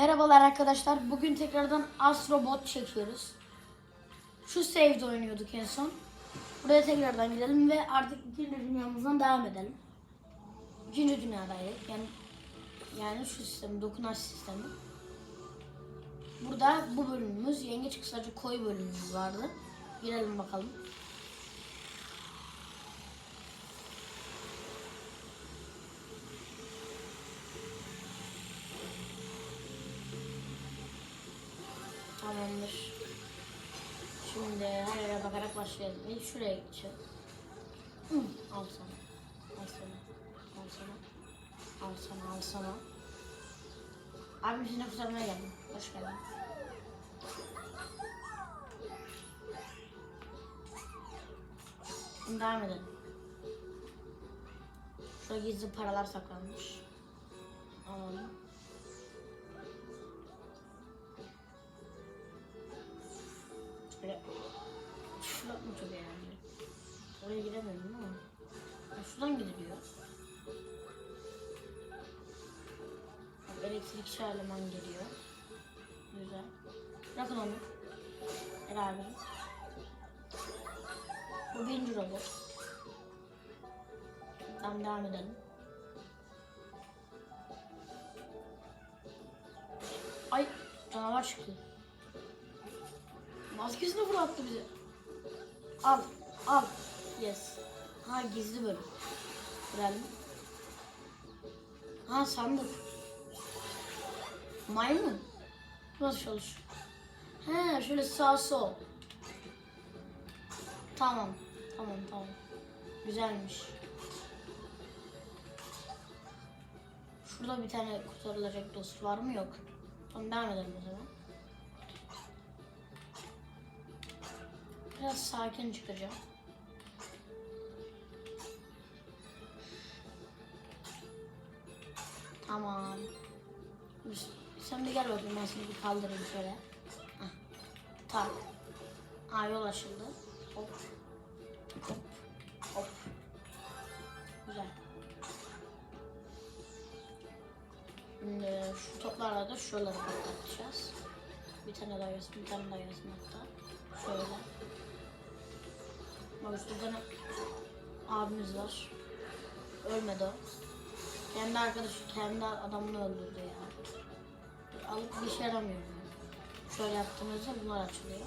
Merhabalar arkadaşlar. Bugün tekrardan Astrobot çekiyoruz. Şu save'de oynuyorduk en son. Buraya tekrardan gidelim ve artık ikinci dünyamızdan devam edelim. İkinci dünyadaydık. Yani yani şu sistemi, dokunaç sistemi. Burada bu bölümümüz, yengeç kısacı koy bölümümüz vardı. Girelim bakalım. Tamamdır. Şimdi her yere bakarak başlayalım. İlk şuraya gideceğim. Al sana. Al sana. Al sana. Al sana. Al sana. Abim seni kurtarmaya geldim. Hoş geldin. Şimdi devam edelim. Şurada gizli paralar saklanmış. Alalım. Şöyle şuradan mı çok eğlenceli? Oraya giremiyorum ama. Ya şuradan gidiliyor. Elektrikçi eleman geliyor. Güzel. Bırakın onu. Abi. Bu birinci robot. Tamam devam edelim. Ay canavar çıktı. Maskesini fırlattı bize. Al, al. Yes. Ha gizli bölüm. Girelim. Ha sandık. Maymun. Nasıl çalışıyor? He şöyle sağ sol. Tamam. Tamam tamam. Güzelmiş. Şurada bir tane kurtarılacak dost var mı? Yok. Tamam devam edelim o zaman. Biraz sakin çıkacağım. Tamam. Sen bir gel bakayım ben seni bir kaldırayım şöyle. Hah. Tak. Aa yol açıldı. Hop. Hop. Hop. Güzel. Şimdi şu toplarla da şuraları patlatacağız. Bir tane daha yazsın, bir tane daha yazsın hatta. Şöyle. Bak tane abimiz var. Ölmedi o. Kendi arkadaşı, kendi adamını öldürdü ya. Alıp bir şey yaramıyor. yani. Şöyle yaptığımızda bunlar açılıyor.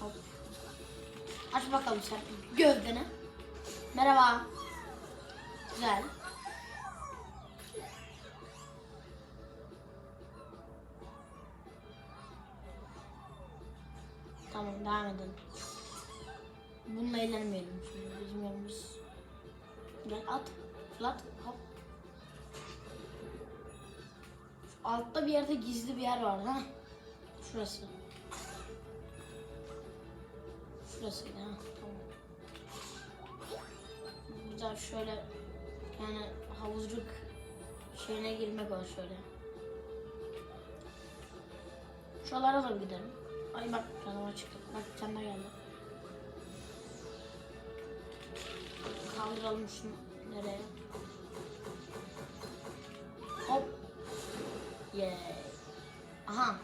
Hop. Aç bakalım sen gövdeni. Merhaba. Güzel. Tamam devam edelim. Bununla eğlenmeyelim şimdi bizim yolumuz. Gel at. Flat. Hop. Altta bir yerde gizli bir yer var ha. Şurası. Şurasıydı ha. Tamam. Güzel şöyle yani havuzluk şeyine girmek var şöyle. Şuralara da gidelim. Ay bak canavar çıktı. Bak bir tane geldi. Kaldıralım şunu nereye? Hop. Yay. Aha.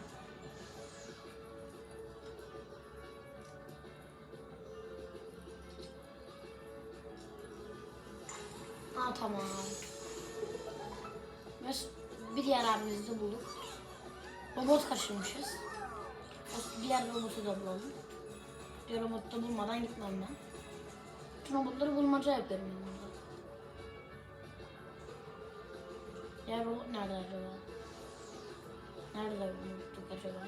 Ha tamam. Ve bir diğer abimizi de bulduk. Robot kaçırmışız. O Diğer robotu da bulalım. Diğer robotu da bulmadan gitmem ben. Bütün robotları bulmaca yapıyorum ben burada. Diğer robot nerede acaba? Nerede unuttuk acaba?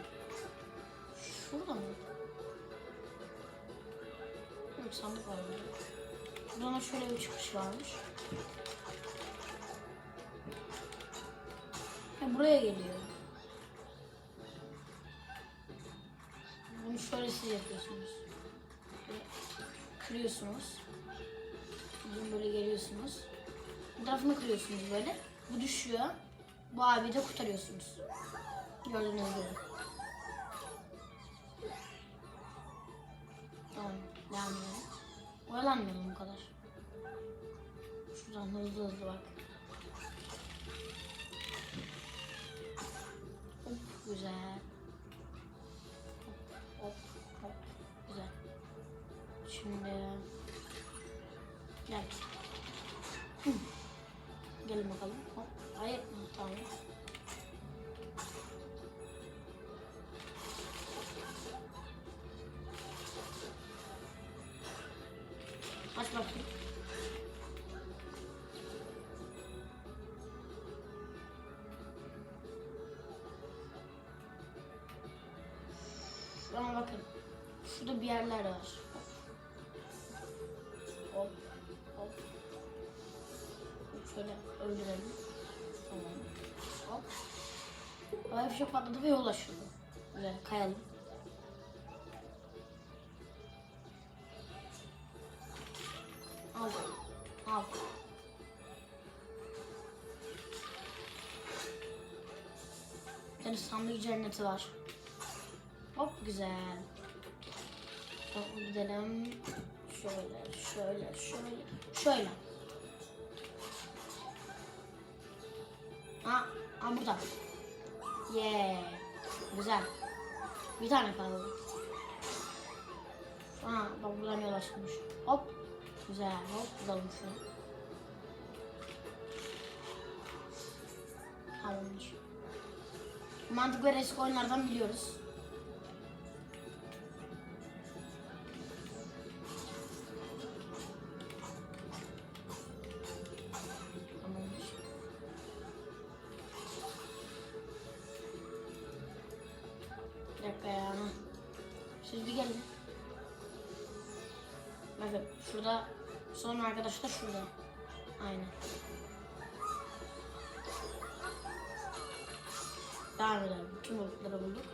Şurada mı? Yok sandık var burada. Buradan da şöyle bir çıkış varmış. Ha, buraya geliyor. siz yapıyorsunuz. Böyle kırıyorsunuz. Bunu böyle geliyorsunuz. Bu tarafını kırıyorsunuz böyle. Bu düşüyor. Bu abi de kurtarıyorsunuz. Gördüğünüz gibi. Tamam. Devam edelim. Oyalanmayalım bu kadar. Şuradan hızlı hızlı bak. Of güzel. şimdi. Evet. Hı. Bakalım. Hop. Hayır. Tamam. Aç bakayım. Ama bakın. Şurada bir yerler var. Öldürelim. Tamam. Hop. Havaya fişek patladı ve yol açıldı. Güzel kayalım. Al. Al. Yani sandık cenneti var. Hop güzel. Tamam gidelim. Şöyle, şöyle, şöyle, şöyle. Ha burada. Yeah. Güzel. Bir tane kaldı. Ha, bak buradan yol açılmış. Hop. Güzel. Hop şunu. Tamamdır. Mantık ve eski oyunlardan biliyoruz. Da şurada. Aynen. Devam edelim. Bütün balıkları bulduk.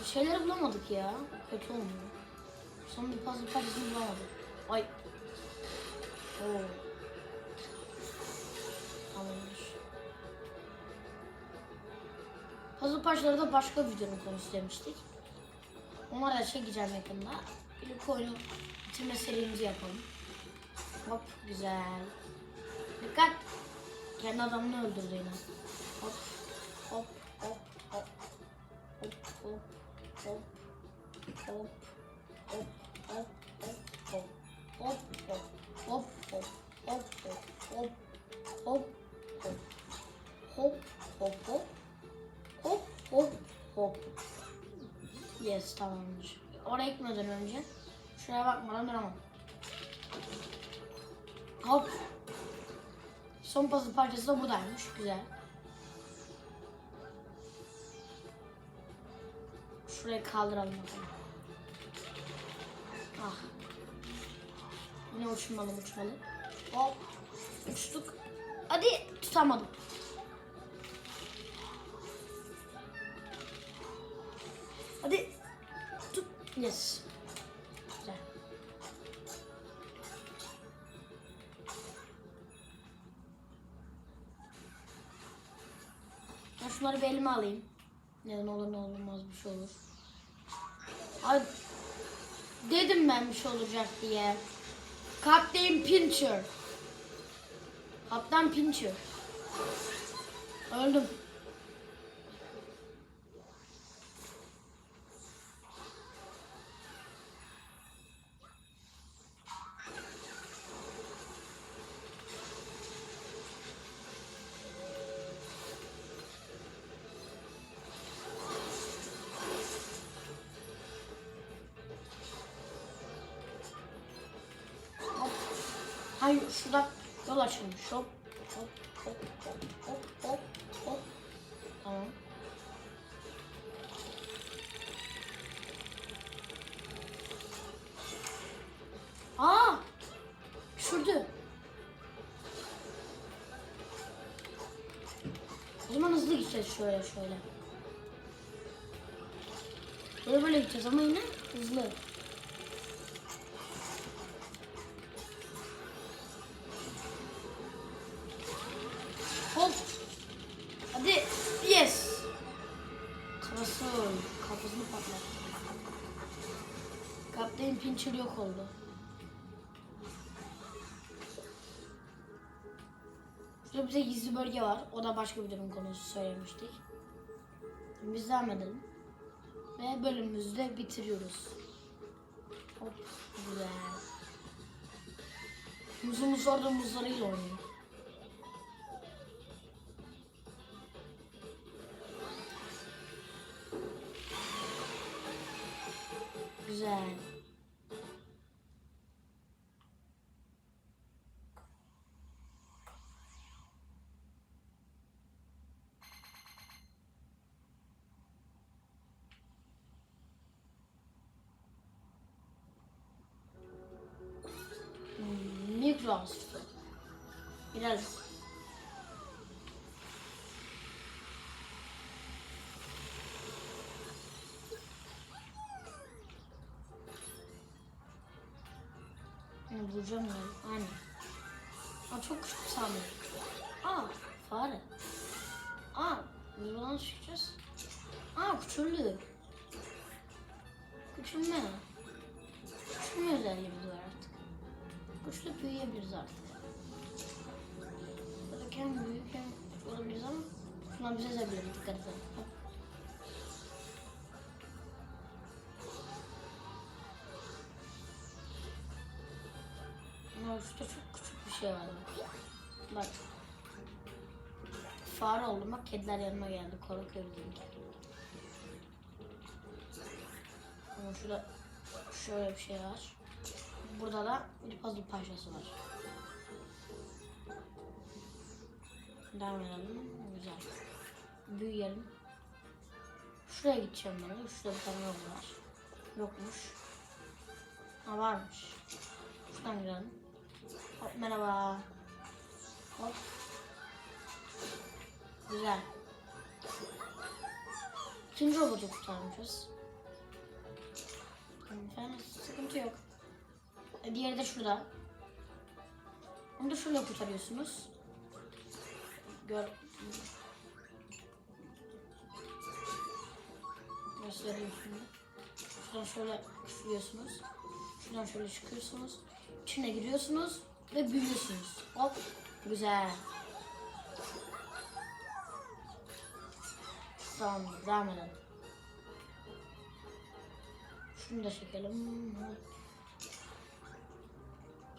Bir şeyleri bulamadık ya. Kötü olmuyor. Son bir puzzle parçasını bulamadık. Ay. Oo. Tamamdır. Puzzle parçaları da başka bir videonun konusu demiştik. Onlara çekeceğim yakında. İlk oyunu bitirme serimizi yapalım. Hop güzel. Dikkat. Kendi adamını öldürdü yine. Hop hop hop hop. Hop hop hop. Hop hop hop hop hop. Hop hop hop hop hop hop hop hop hop hop hop hop hop Yes tamamdır. Oraya gitmeden önce şuraya bakmadan duramam. Hop. Son puzzle parçası da buradaymış. Güzel. Şuraya kaldıralım bakalım. Ah. Yine uçmalı uçmalı. Hop. Uçtuk. Hadi tutamadım. Hadi. Tut. Yes. Elime alayım. Neden olur ne olmaz bir şey olur. Ay, dedim ben bir şey olacak diye. Kaptan Pincher. Kaptan Pincher. Öldüm. Açılmış. Hop. Hop hop hop hop hop hop. Tamam. Aa! Düşürdü. O zaman hızlı gideceğiz şöyle şöyle. Böyle böyle gideceğiz ama yine hızlı. Pincher yok oldu. Şurada bize gizli bölge var. O da başka bir durum konusu söylemiştik. Biz devam edelim. Ve bölümümüzü de bitiriyoruz. Hop. Güzel. Muzumuz orada muzlarıyla oynuyor. Güzel. Hmm, Mikro asfalt. Biraz. Ne bulacağım? Aynen. Aa çok küçük sandım. Aa fare. Aa biz buradan çıkacağız. Aa küçüldü. Küçülme. Küçülme özelliğimiz var Güçlü büyüyebiliriz artık. Böyle hem büyük hem olabiliriz ama şunlar bize zebilir dikkat. Hop. Ama şurada çok küçük bir şey var bak. Bak. Fare oldum bak kediler yanıma geldi. Korkuyor bizimki. Ama şurada şöyle bir şey var. Burada da bir puzzle parçası var. Devam edelim. Güzel. Büyüyelim. Şuraya gideceğim ben. Şurada bir tane yol var. Yokmuş. Ha varmış. Şuradan girelim. Hop merhaba. Hop. Güzel. İkinci robotu kurtarmışız. Efendim sıkıntı yok. Diğeri de şurada. Onu da şöyle kurtarıyorsunuz. Gör. Göstereyim şimdi. Şuradan şöyle çıkıyorsunuz. Şuradan şöyle çıkıyorsunuz. İçine giriyorsunuz ve büyüyorsunuz. Hop. Güzel. Tamam, devam edelim. Şunu da çekelim. Hop.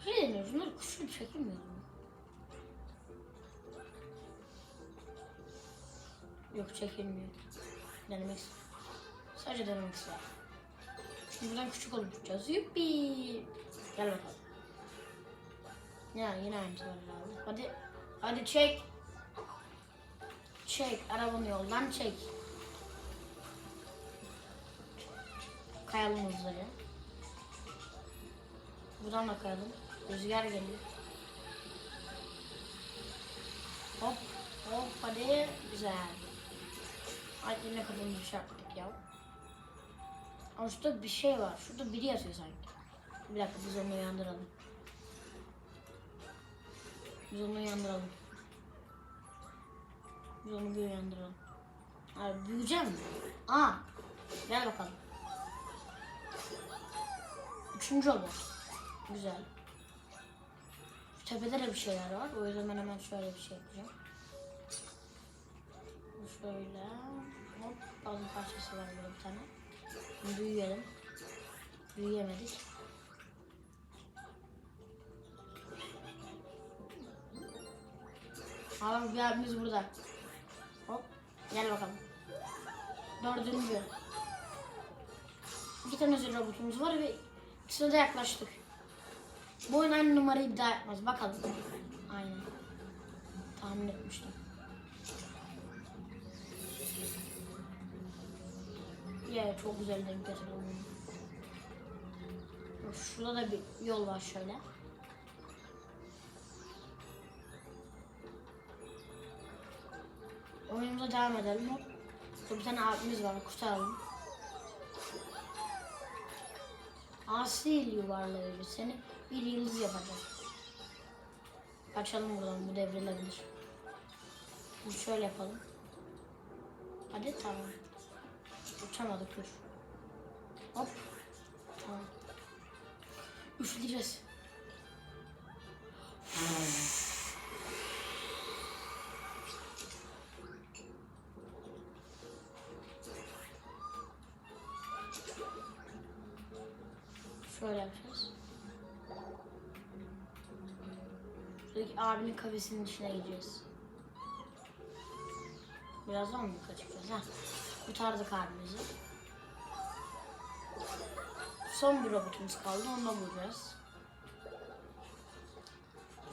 Ne deniyor? Bunları kuşunu çekemiyor mu? Yok çekilmiyor. Denemek Sadece denemek istiyorum. Şimdi buradan küçük olup tutacağız. Yuppi. Gel bakalım. Ya yine aynısı var abi. Hadi. Hadi çek. Çek. Arabanı yoldan çek. Kayalım hızlıca. Buradan da kayalım. Rüzgar geliyor. Hop. Hop hadi. Güzel. Ay yine kafamı bir şey yaptık ya. Ama şurada bir şey var. Şurada biri yatıyor sanki. Bir dakika biz onu uyandıralım. Biz onu uyandıralım. Biz onu bir uyandıralım. Abi büyüyeceğim mi? Aa. Gel bakalım. Üçüncü olur. Güzel. Tepede de bir şeyler var. O yüzden hemen şöyle bir şey yapacağım. Şöyle. Hop. Bazı parçası var burada bir tane. Bunu büyüyelim. Büyüyemedik. Abi bir abimiz burada. Hop. Gel bakalım. Dördüncü. İki tane özel robotumuz var ve ikisine de yaklaştık. Bu oyun aynı numarayı bir daha yapmaz. Bakalım. Aynen. Tahmin etmiştim. Ya çok güzel denk getirdim. Şurada da bir yol var şöyle. Oyunumuza devam edelim. Burada bir tane abimiz var. Kurtaralım. Asi yuvarlıyor seni. Bir yıldız yapacak. Kaçalım buradan. Bu devrilebilir. Bunu şöyle yapalım. Hadi tamam. Uçamadık dur. Hop. Tamam. Üfleyeceğiz. Abinin kafesinin içine gireceğiz. Birazdan mı kaçacağız? Ha. Kurtardık abimizi. Son bir robotumuz kaldı. Onu bulacağız.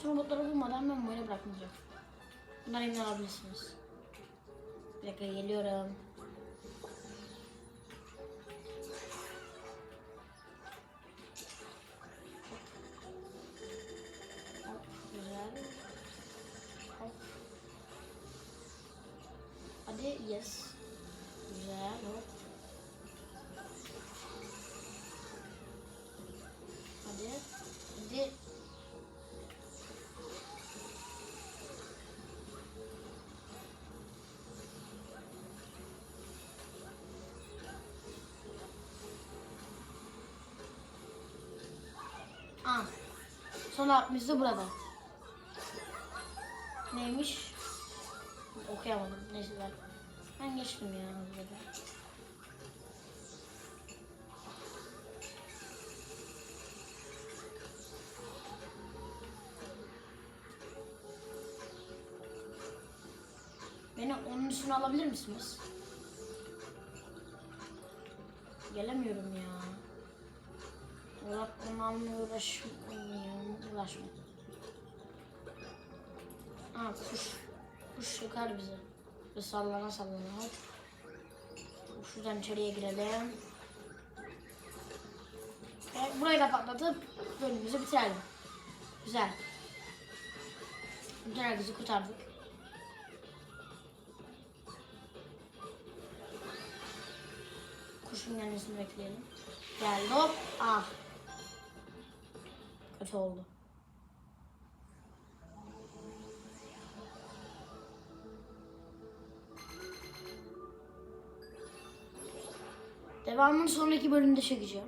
Şu robotları bulmadan ben böyle bırakmayacağım. Bunları emin alabilirsiniz. Bir dakika geliyorum. Hadi yes. Güzel hop. Hadi. Hadi. Aa. Son de burada. Neymiş? Okuyamadım. Neyse ben. Ben geçtim ya. Burada. Beni onun üstüne alabilir misiniz? Gelemiyorum ya. Uğraşmamla uğraşmıyorum. Uğraşma. Aa kuş. Kuş yakar bizi. Ve sallana sallana hop. Şuradan içeriye girelim. Ve burayı da patlatıp bölümümüzü bitirelim. Güzel. Bütün herkesi kurtardık. Kuşun gelmesini bekleyelim. Geldi hop. Ah. Kötü oldu. Devamını sonraki bölümde çekeceğim.